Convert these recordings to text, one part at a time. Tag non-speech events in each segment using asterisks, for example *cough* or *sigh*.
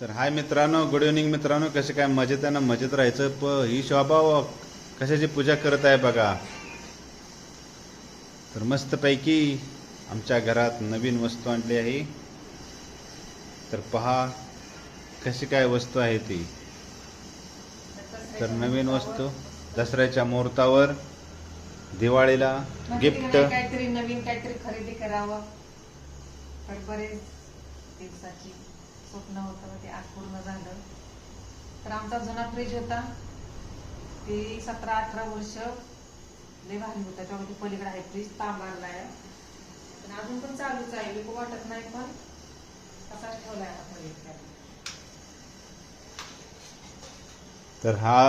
तर हाय मित्रांनो good evening मित्रांनो. कसे काय मजेत आहे ना? मजेत राहायचं. प ही शोभा व कशाची पूजा करत आहे बघा. तर मस्तपैकी आमच्या घरात नवीन वस्तू आणली आहे. तर पहा कशी काय वस्तू आहे ती. तर नवीन वस्तू दसऱ्याच्या मुहूर्तावर दिवाळीला गिफ्ट काहीतरी नवीन काहीतरी खरेदी करावं. दिवसाची. स्वप्न होतं ते आज पूर्ण झालं. तर आमचा जुना फ्रीज होता. ते सतरा अठरा वर्ष लय भारी होता. त्यामध्ये पलीकडे आहे फ्रीज तांबारला आहे पण अजून पण चालूच आहे. विकू वाटत नाही पण असाच ठेवलाय आता तर हा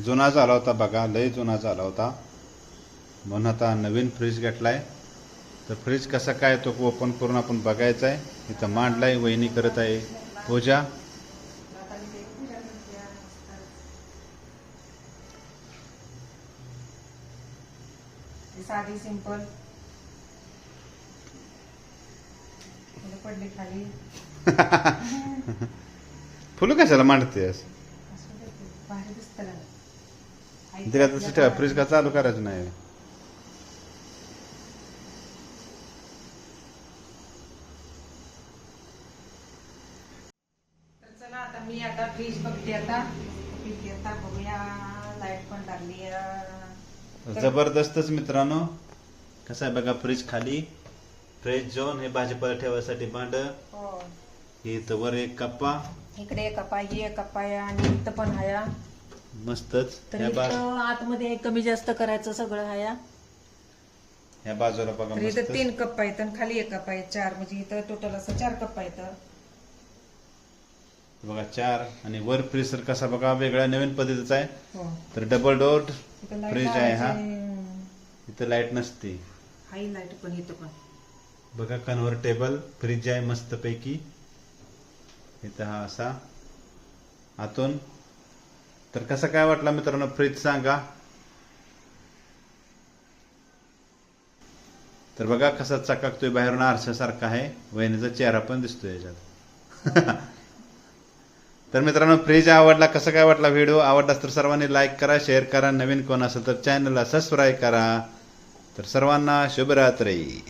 जुना झाला होता बघा. लय जुना झाला होता. म्हणून आता नवीन फ्रीज घेतलाय. तर फ्रीज कसा काय तो ओपन करून आपण बघायचा आहे इथं मांडलाय वहिनी करत आहे. पूजा। साधी सिंपल पडली खाली. *laughs* फुलं कशाला मांडतेस? भारी दिसतं तिला तसं ठेवा फ्रीज का चालू करायचं नाही तर चला आता मी आता फ्रीज बघते आता. किती आता बघूया लाइट पण लागली आहे. जबरदस्तच मित्रांनो. कसं आहे बघा फ्रीज खाली. फ्रीज झोन हे भाजीपाला ठेवायसाठी भांड. हो. हे इथं वर एक कप्पा. इकडे एक कपा ही एक कपा आहे आणि इथं पण हाया. मस्तच. तर ह्या बा इथं आतमध्ये कमी जास्त करायचं सगळं हाया. ह्या बाजूला बघा तर इथं तीन कप आहेत आणि खाली एक कप आहे चार. म्हणजे इथं टोटल असं चार कप आहेत. बघा चार आणि वर फ्रीजर कसा बघा वेगळ्या नवीन पद्धतीचा आहे. हो. तर डबल डोर light फ्रीज आहे हा. इथं लाइट नसते. हाई लाइट पण इथं पण. बघा कन्व्हर्टेबल फ्रीज आहे मस्त पैकी इथं हा असा. आतून. तर कसा काय वाटला मित्रांनो? फ्रीज सांगा. तर बघा कसा चकाकतोय बाहेरून आरशासारखा आहे. वहिनीचा चेहरा पण दिसतोय याच्यात. *laughs* तर मित्रांनो फ्रीज आवडला कसं काय वाटला व्हिडिओ? आवडलास तर सर्वांनी लाईक करा शेअर करा. नवीन कोण असेल तर चॅनलला सबस्क्राईब करा. तर सर्वांना शुभरात्री.